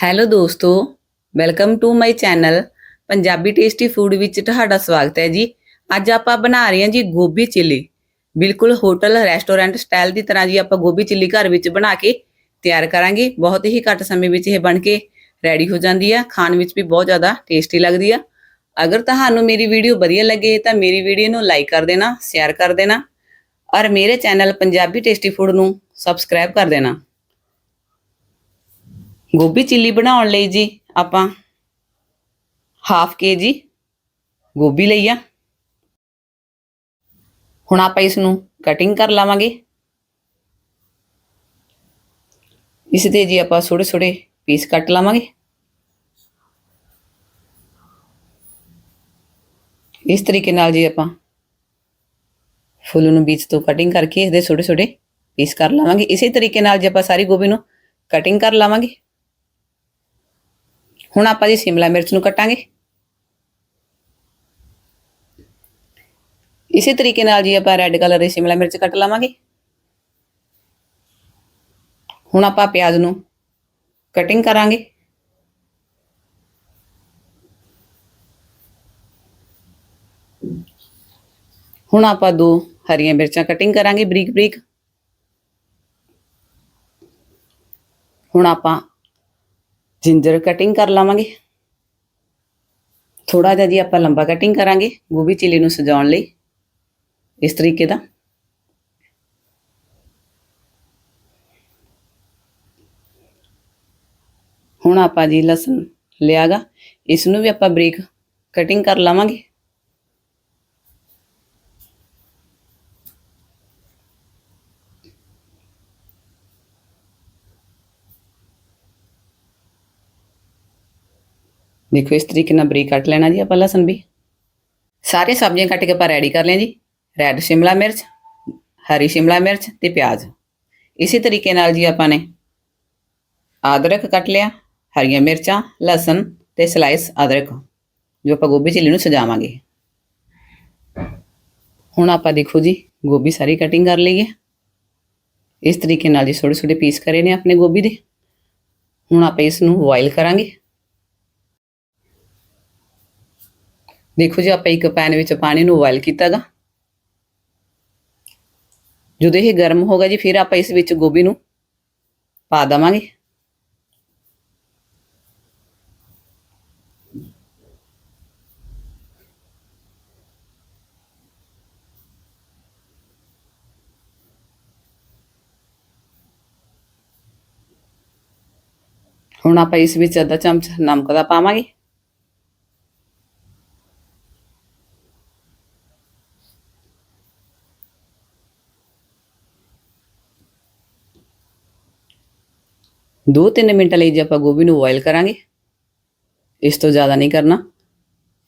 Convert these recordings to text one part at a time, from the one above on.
Hello ਦੋਸਤੋ, welcome to my channel Punjabi tasty food ਵਿੱਚ ਤੁਹਾਡਾ ਸਵਾਗਤ ਹੈ ਜੀ। ਅੱਜ ਆਪਾਂ ਬਣਾ ਰਹੇ ਹਾਂ ਜੀ ਗੋਭੀ ਚਿੱਲੀ। ਬਿਲਕੁਲ ਹੋਟਲ, ਰੈਸਟੋਰੈਂਟ ਸਟਾਈਲ ਦੀ ਤਰ੍ਹਾਂ ਜੀ ਆਪਾਂ ਗੋਭੀ ਚਿੱਲੀ ਘਰ ਵਿੱਚ ਬਣਾ ਕੇ ਤਿਆਰ ਕਰਾਂਗੇ। ਬਹੁਤ ਹੀ ਘੱਟ ਸਮੇਂ ਵਿੱਚ ਇਹ ਬਣ ਕੇ ਰੈਡੀ ਹੋ ਜਾਂਦੀ ਆ। ਖਾਣ ਵਿੱਚ ਵੀ ਬਹੁਤ ਜ਼ਿਆਦਾ ਟੇਸਟੀ ਲੱਗਦੀ ਆ। ਅਗਰ ਤੁਹਾਨੂੰ ਮੇਰੀ ਵੀਡੀਓ ਵਧੀਆ ਲੱਗੇ ਤਾਂ ਮੇਰੀ ਵੀਡੀਓ ਨੂੰ ਲਾਈਕ ਕਰ ਦੇਣਾ, ਸ਼ੇਅਰ ਕਰ ਦੇਣਾ ਔਰ ਮੇਰੇ ਚੈਨਲ ਪੰਜਾਬੀ ਟੇਸਟੀ ਫੂਡ ਨੂੰ ਸਬਸਕ੍ਰਾਈਬ ਕਰ ਦੇਣਾ। ਗੋਭੀ ਚਿੱਲੀ ਬਣਾਉਣ ਲਈ ਜੀ ਆਪਾਂ ਹਾਫ ਕੇ ਜੀ ਗੋਭੀ ਲਈ ਆ। ਹੁਣ ਆਪਾਂ ਇਸ ਨੂੰ ਕਟਿੰਗ ਕਰ ਲਾਵਾਂਗੇ। ਇਸ 'ਤੇ ਜੀ ਆਪਾਂ ਛੋਟੇ ਛੋਟੇ ਪੀਸ ਕੱਟ ਲਾਵਾਂਗੇ। ਇਸ ਤਰੀਕੇ ਨਾਲ ਜੀ ਆਪਾਂ ਫੁੱਲ ਨੂੰ ਬੀਜ ਤੋਂ ਕਟਿੰਗ ਕਰਕੇ ਇਹਦੇ ਛੋਟੇ ਛੋਟੇ ਪੀਸ ਕਰ ਲਾਵਾਂਗੇ। ਇਸੇ ਤਰੀਕੇ ਨਾਲ ਜੀ ਆਪਾਂ ਸਾਰੀ ਗੋਭੀ ਨੂੰ ਕਟਿੰਗ ਕਰ ਲਾਵਾਂਗੇ। ਹੁਣ ਆਪਾਂ ਜੀ ਸ਼ਿਮਲਾ ਮਿਰਚ ਨੂੰ ਕੱਟਾਂਗੇ। ਇਸੇ ਤਰੀਕੇ ਨਾਲ ਜੀ ਆਪਾਂ ਰੈੱਡ ਕਲਰ ਦੀ ਸ਼ਿਮਲਾ ਮਿਰਚ ਕੱਟ ਲਾਵਾਂਗੇ। ਹੁਣ ਆਪਾਂ ਪਿਆਜ਼ ਨੂੰ ਕਟਿੰਗ ਕਰਾਂਗੇ। ਹੁਣ ਆਪਾਂ ਦੋ ਹਰੀਆਂ ਮਿਰਚਾਂ ਕਟਿੰਗ ਕਰਾਂਗੇ ਬਰੀਕ ਬਰੀਕ ਹੁਣ ਆਪਾਂ ਜਿੰਜਰ ਕਟਿੰਗ ਕਰ ਲਾਵਾਂਗੇ। ਥੋੜਾ ਜਿਹਾ ਜੀ ਆਪਾਂ ਲੰਬਾ ਕਟਿੰਗ ਕਰਾਂਗੇ ਗੋਭੀ ਚਿੱਲੀ ਨੂੰ ਸਜਾਉਣ ਲਈ, ਇਸ ਤਰੀਕੇ ਦਾ। ਹੁਣ ਆਪਾਂ ਜੀ ਲਸਣ ਲਿਆਗਾ, ਇਸ ਨੂੰ ਵੀ ਆਪਾਂ ਬਰੀਕ ਕਟਿੰਗ ਕਰ ਲਾਵਾਂਗੇ। ਦੇਖੋ ਇਸ ਤਰੀਕੇ ਨਾਲ ਬਰੀਕ ਕੱਟ ਲੈਣਾ ਜੀ ਆਪਾਂ ਲਸਣ ਵੀ। ਸਾਰੇ ਸਬਜ਼ੀਆਂ ਕੱਟ ਕੇ ਆਪਾਂ ਰੈਡੀ ਕਰ ਲਿਆ ਜੀ। ਰੈੱਡ ਸ਼ਿਮਲਾ ਮਿਰਚ, ਹਰੀ ਸ਼ਿਮਲਾ ਮਿਰਚ ਤੇ ਪਿਆਜ਼। ਇਸੇ ਤਰੀਕੇ ਨਾਲ ਜੀ ਆਪਾਂ ਨੇ ਅਦਰਕ ਕੱਟ ਲਿਆ, ਹਰੀਆਂ ਮਿਰਚਾਂ, ਲਸਣ ਤੇ ਸਲਾਈਸ ਅਦਰਕ, ਜੋ ਆਪਾਂ ਗੋਭੀ ਚਿੱਲੀ ਨੂੰ ਸਜਾਵਾਂਗੇ। ਹੁਣ ਆਪਾਂ ਦੇਖੋ ਜੀ, ਗੋਭੀ ਸਾਰੀ ਕਟਿੰਗ ਕਰ ਲਈ ਹੈ ਇਸ ਤਰੀਕੇ ਨਾਲ ਜੀ ਛੋਟੇ ਛੋਟੇ ਪੀਸ ਕਰੇ ਨੇ ਆਪਣੇ ਗੋਭੀ ਦੇ। ਹੁਣ ਆਪਾਂ ਇਸ ਨੂੰ ਬੋਇਲ ਕਰਾਂਗੇ। ਦੇਖੋ ਜੀ, ਆਪਾਂ ਇੱਕ ਪੈਨ ਵਿੱਚ ਪਾਣੀ ਨੂੰ ਬੋਇਲ ਕੀਤਾਗਾ। ਜਦੋਂ ਇਹ ਗਰਮ ਹੋਗਾ ਜੀ, ਫਿਰ ਆਪਾਂ ਇਸ ਵਿੱਚ ਗੋਭੀ ਨੂੰ ਪਾ ਦਵਾਂਗੇ। ਹੁਣ ਆਪਾਂ ਇਸ ਵਿੱਚ ਅੱਧਾ ਚਮਚ ਨਮਕ ਦਾ ਪਾਵਾਂਗੇ। ਦੋ ਤਿੰਨ ਮਿੰਟ ਲਈ ਜੇ ਆਪਾਂ ਗੋਭੀ ਨੂੰ ਬੋਇਲ ਕਰਾਂਗੇ, ਇਸ ਤੋਂ ਜ਼ਿਆਦਾ ਨਹੀਂ ਕਰਨਾ,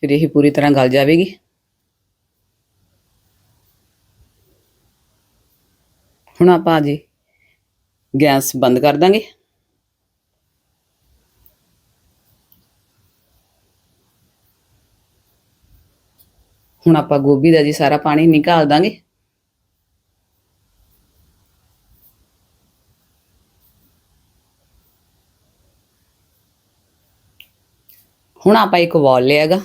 ਫਿਰ ਇਹ ਪੂਰੀ ਤਰ੍ਹਾਂ ਗਲ ਜਾਵੇਗੀ। ਹੁਣ ਆਪਾਂ ਜੀ ਗੈਸ ਬੰਦ ਕਰ ਦਾਂਗੇ। ਹੁਣ ਆਪਾਂ ਗੋਭੀ ਦਾ ਜੀ ਸਾਰਾ ਪਾਣੀ ਨਿਕਾਲ ਦਾਂਗੇ। ਹੁਣ ਆਪਾਂ ਇੱਕ ਬਾਲ ਲਿਆਗਾ।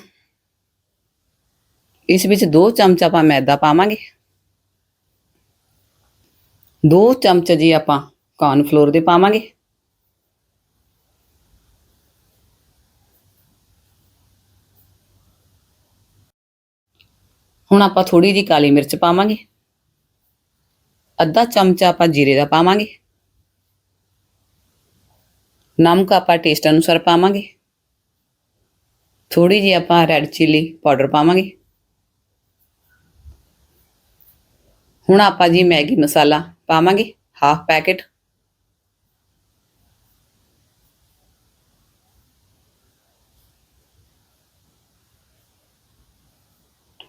ਇਸ ਵਿੱਚ 2 ਚਮਚ ਆਪਾਂ ਮੈਦਾ ਪਾਵਾਂਗੇ। 2 ਚਮਚ ਜੀ ਆਪਾਂ ਕਾਰਨ ਫਲੋਰ ਦੇ ਪਾਵਾਂਗੇ। ਹੁਣ ਆਪਾਂ ਥੋੜੀ ਜੀ ਕਾਲੀ ਮਿਰਚ ਪਾਵਾਂਗੇ। ਅੱਧਾ ਚਮਚ ਆਪਾਂ ਜੀਰੇ ਦਾ ਪਾਵਾਂਗੇ। ਨਮਕ ਆਪਾਂ ਟੇਸਟ ਅਨੁਸਾਰ ਪਾਵਾਂਗੇ। ਥੋੜੀ ਜਿਹੀ ਆਪਾਂ ਰੈੱਡ ਚਿੱਲੀ ਪਾਊਡਰ ਪਾਵਾਂਗੇ। ਹੁਣ ਆਪਾਂ ਜੀ ਮੈਗੀ ਮਸਾਲਾ ਪਾਵਾਂਗੇ ਹਾਫ ਪੈਕੇਟ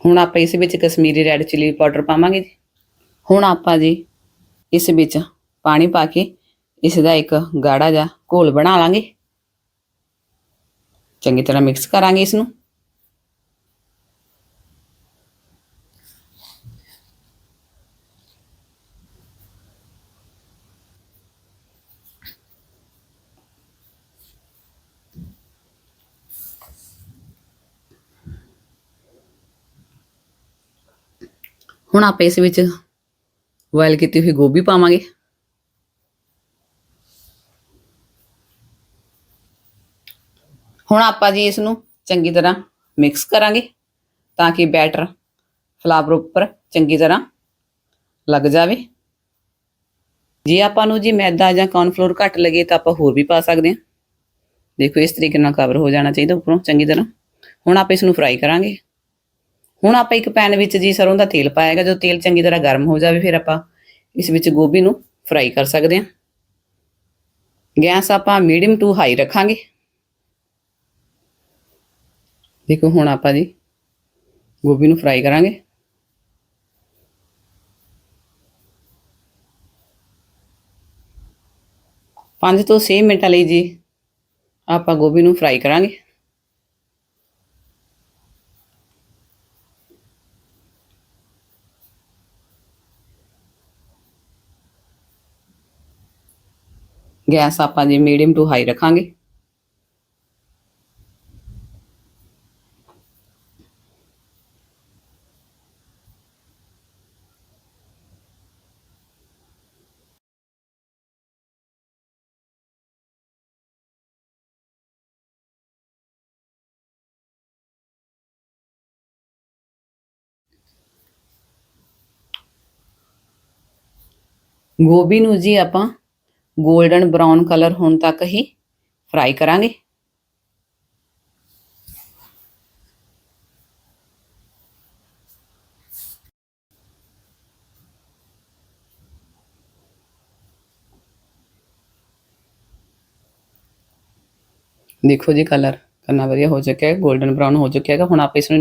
ਹੁਣ ਆਪਾਂ ਇਸ ਵਿੱਚ ਕਸ਼ਮੀਰੀ ਰੈੱਡ ਚਿੱਲੀ ਪਾਊਡਰ ਪਾਵਾਂਗੇ ਜੀ। ਹੁਣ ਆਪਾਂ ਜੀ ਇਸ ਵਿੱਚ ਪਾਣੀ ਪਾ ਕੇ ਇਸ ਦਾ ਇੱਕ ਗਾੜਾ ਜਿਹਾ ਘੋਲ ਬਣਾ ਲਾਂਗੇ। चंगी तरह मिक्स करा इस हूँ आप इस बॉयल की हुई गोभी पावे ਹੁਣ ਆਪਾਂ ਜੀ ਇਸ ਨੂੰ ਚੰਗੀ ਤਰ੍ਹਾਂ ਮਿਕਸ ਕਰਾਂਗੇ ਤਾਂ ਕਿ ਬੈਟਰ ਫਲਾਵਰ ਉੱਪਰ ਚੰਗੀ ਤਰ੍ਹਾਂ ਲੱਗ ਜਾਵੇ। ਜੇ ਆਪਾਂ ਨੂੰ ਜੀ ਮੈਦਾ ਜਾਂ ਕੌਰਨਫਲੋਰ ਘੱਟ ਲੱਗੇ ਤਾਂ ਆਪਾਂ ਹੋਰ ਵੀ ਪਾ ਸਕਦੇ ਹਾਂ। ਦੇਖੋ ਇਸ ਤਰੀਕੇ ਨਾਲ ਕਵਰ ਹੋ ਜਾਣਾ ਚਾਹੀਦਾ ਉੱਪਰੋਂ ਚੰਗੀ ਤਰ੍ਹਾਂ। ਹੁਣ ਆਪਾਂ ਇਸ ਨੂੰ ਫਰਾਈ ਕਰਾਂਗੇ। ਹੁਣ ਆਪਾਂ ਇੱਕ ਪੈਨ ਵਿੱਚ ਜੀ ਸਰੋਂ ਦਾ ਤੇਲ ਪਾਏਗਾ ਜੋ ਤੇਲ ਚੰਗੀ ਤਰ੍ਹਾਂ ਗਰਮ ਹੋ ਜਾਵੇ ਫਿਰ ਆਪਾਂ ਇਸ ਵਿੱਚ ਗੋਭੀ ਨੂੰ ਫਰਾਈ ਕਰ ਸਕਦੇ ਹਾਂ। ਗੈਸ ਆਪਾਂ ਮੀਡੀਅਮ ਟੂ ਹਾਈ ਰੱਖਾਂਗੇ। ਦੇਖੋ ਹੁਣ ਆਪਾਂ ਜੀ ਗੋਭੀ ਨੂੰ ਫਰਾਈ ਕਰਾਂਗੇ। ਪੰਜ ਤੋਂ 6 ਮਿੰਟਾਂ ਲਈ ਜੀ ਆਪਾਂ ਗੋਭੀ ਨੂੰ ਫਰਾਈ ਕਰਾਂਗੇ। ਗੈਸ ਆਪਾਂ ਜੀ ਮੀਡੀਅਮ ਟੂ ਹਾਈ ਰੱਖਾਂਗੇ। ਗੋਭੀ ਨੂੰ ਜੀ ਆਪਾਂ 골ਡਨ ਬ੍ਰਾਊਨ ਕਲਰ ਹੋਣ ਤੱਕ ਹੀ ਫਰਾਈ ਕਰਾਂਗੇ। ਦੇਖੋ ਜੀ ਕਲਰ ਕਰਨਾ ਵਧੀਆ ਹੋ ਚੁੱਕਿਆ ਹੈ 골ਡਨ ਬ੍ਰਾਊਨ ਹੋ ਚੁੱਕਿਆ ਹੈਗਾ, ਹੁਣ ਆਪਾਂ ਇਸ ਨੂੰ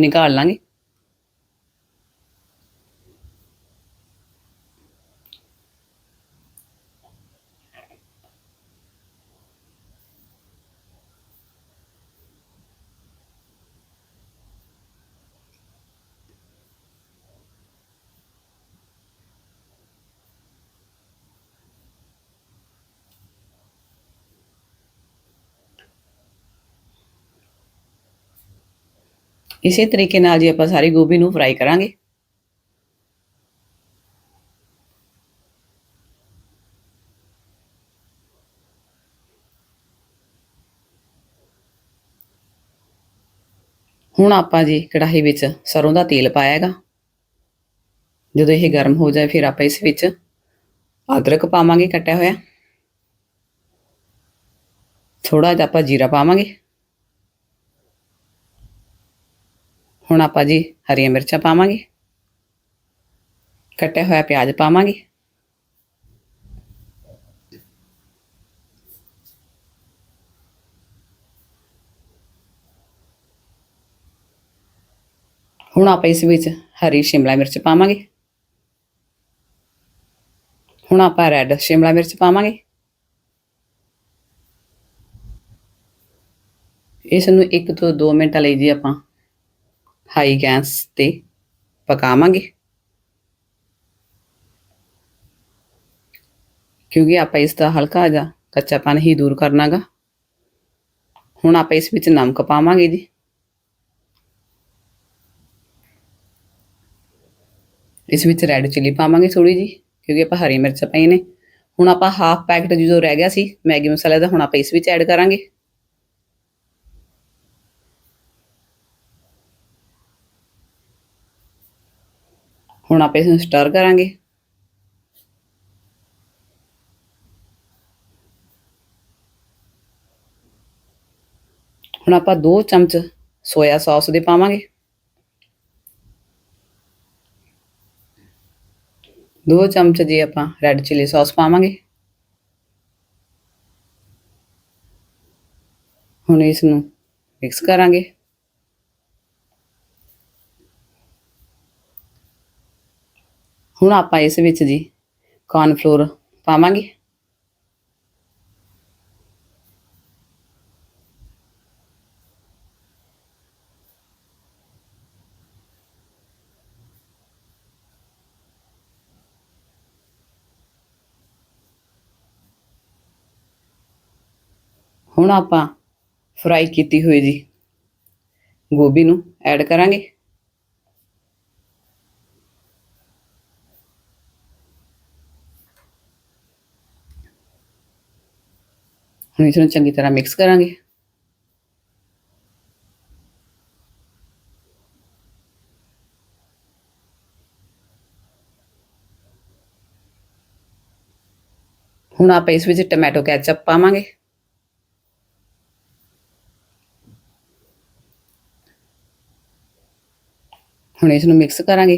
ਇਸੇ ਤਰੀਕੇ ਨਾਲ ਜੀ ਆਪਾਂ ਸਾਰੀ ਗੋਭੀ ਨੂੰ ਫਰਾਈ ਕਰਾਂਗੇ। ਹੁਣ ਆਪਾਂ ਜੀ ਕੜਾਹੀ ਵਿੱਚ ਸਰੋਂ ਦਾ ਤੇਲ ਪਾਇਆ ਹੈਗਾ। ਜਦੋਂ ਇਹ ਗਰਮ ਹੋ ਜਾਏ ਫਿਰ ਆਪਾਂ ਇਸ ਵਿੱਚ ਅਦਰਕ ਪਾਵਾਂਗੇ ਕੱਟਿਆ ਹੋਇਆ। ਥੋੜਾ ਜਿਹਾ ਆਪਾਂ ਜੀਰਾ ਪਾਵਾਂਗੇ। ਹੁਣ ਆਪਾਂ ਜੀ ਹਰੀਆਂ ਮਿਰਚਾਂ ਪਾਵਾਂਗੇ। ਕੱਟਿਆ ਹੋਇਆ ਪਿਆਜ਼ ਪਾਵਾਂਗੇ। ਹੁਣ ਆਪਾਂ ਇਸ ਵਿੱਚ ਹਰੀ ਸ਼ਿਮਲਾ ਮਿਰਚ ਪਾਵਾਂਗੇ। ਹੁਣ ਆਪਾਂ ਰੈੱਡ ਸ਼ਿਮਲਾ ਮਿਰਚ ਪਾਵਾਂਗੇ। ਇਸ ਨੂੰ 1 ਤੋਂ 2 ਮਿੰਟਾਂ ਲਈ ਜੀ ਆਪਾਂ ਹਾਈ ਗੈਸ ਤੇ ਪਕਾਵਾਂਗੇ। ਕਿਉਂਕਿ ਆਪਾਂ ਇਸ ਦਾ ਹਲਕਾ ਜਿਹਾ ਕੱਚਾਪਨ ਹੀ ਦੂਰ ਕਰਨਾਗਾ। ਹੁਣ ਆਪਾਂ ਇਸ ਵਿੱਚ ਨਮਕ ਪਾਵਾਂਗੇ ਜੀ। ਇਸ ਵਿੱਚ ਰੈੱਡ ਚਿੱਲੀ ਪਾਵਾਂਗੇ ਥੋੜੀ ਜੀ ਕਿਉਂਕਿ ਆਪਾਂ ਹਰੀ ਮਿਰਚ ਪਾਈ ਨੇ। ਹੁਣ ਆਪਾਂ ਹਾਫ ਪੈਕਟ ਜੋ ਰਹਿ ਗਿਆ ਸੀ, ਮੈਗੀ ਮਸਾਲੇ ਦਾ, ਹੁਣ ਆਪਾਂ ਇਸ ਵਿੱਚ ਐਡ ਕਰਾਂਗੇ। ਹੁਣ ਆਪਾਂ ਇਸ ਨੂੰ ਸਟਰ ਕਰਾਂਗੇ। ਹੁਣ ਆਪਾਂ 2 ਚਮਚ ਸੋਇਆ ਸੌਸ ਦੇ ਪਾਵਾਂਗੇ। 2 ਚਮਚ ਜੀ ਆਪਾਂ ਰੈੱਡ ਚਿੱਲੀ ਸੌਸ ਪਾਵਾਂਗੇ। ਹੁਣ ਇਸ ਨੂੰ ਮਿਕਸ ਕਰਾਂਗੇ। ਹੁਣ ਆਪਾਂ ਇਸ ਵਿੱਚ ਜੀ ਕਾਰਨਫਲੋਰ ਪਾਵਾਂਗੇ। ਹੁਣ ਆਪਾਂ ਫਰਾਈ ਕੀਤੀ ਹੋਈ ਜੀ ਗੋਭੀ ਨੂੰ ਐਡ ਕਰਾਂਗੇ। ਹੁਣ ਇਸ ਨੂੰ ਚੰਗੀ ਤਰ੍ਹਾਂ ਮਿਕਸ ਕਰਾਂਗੇ ਹੁਣ ਆਪਾਂ ਇਸ ਵਿੱਚ ਟੋਮੈਟੋ ਕੈਚਅਪ ਪਾਵਾਂਗੇ ਹੁਣ ਇਸ ਨੂੰ ਮਿਕਸ ਕਰਾਂਗੇ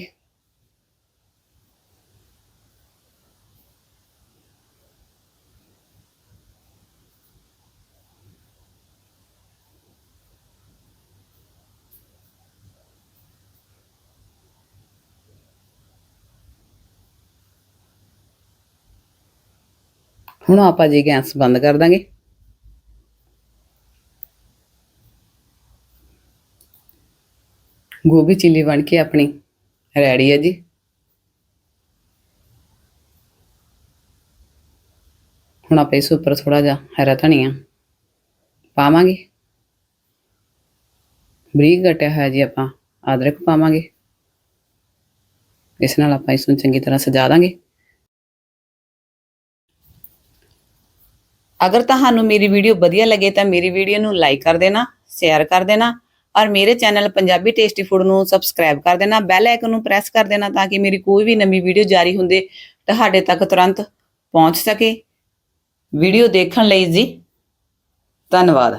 ਹੁਣ ਆਪਾਂ ਜੀ ਗੈਸ ਬੰਦ ਕਰ ਦਾਂਗੇ। ਗੋਭੀ ਚਿੱਲੀ ਬਣ ਕੇ ਆਪਣੀ ਰੈਡੀ ਹੈ ਜੀ। ਹੁਣ ਆਪਾਂ ਇਸ ਉੱਪਰ ਥੋੜਾ ਜਿਹਾ ਹਰਾ ਧਨੀਆ ਪਾਵਾਂਗੇ। ਬਰੀਕ ਕਟਿਆ ਹੋਇਆ ਜੀ ਆਪਾਂ ਅਦਰਕ ਪਾਵਾਂਗੇ। ਇਸ ਨਾਲ ਆਪਾਂ ਇਸ ਨੂੰ ਚੰਗੀ ਤਰ੍ਹਾਂ ਸਜਾ ਦਾਂਗੇ। ਅਗਰ ਤੁਹਾਨੂੰ ਮੇਰੀ ਵੀਡੀਓ ਵਧੀਆ ਲੱਗੇ ਤਾਂ ਮੇਰੀ ਵੀਡੀਓ ਨੂੰ ਲਾਈਕ ਕਰ ਦੇਣਾ ਸ਼ੇਅਰ ਕਰ ਦੇਣਾ ਔਰ ਮੇਰੇ ਚੈਨਲ ਪੰਜਾਬੀ ਟੇਸਟੀ ਫੂਡ ਨੂੰ ਸਬਸਕ੍ਰਾਈਬ ਕਰ ਦੇਣਾ ਬੈਲ ਆਈਕਨ ਨੂੰ ਪ੍ਰੈਸ ਕਰ ਦੇਣਾ ਤਾਂ ਕਿ ਮੇਰੀ ਕੋਈ ਵੀ ਨਵੀਂ ਵੀਡੀਓ ਜਾਰੀ ਹੁੰਦੇ ਤੁਹਾਡੇ ਤੱਕ ਤੁਰੰਤ ਪਹੁੰਚ ਸਕੇ। ਵੀਡੀਓ ਦੇਖਣ ਲਈ ਜੀ, ਧੰਨਵਾਦ।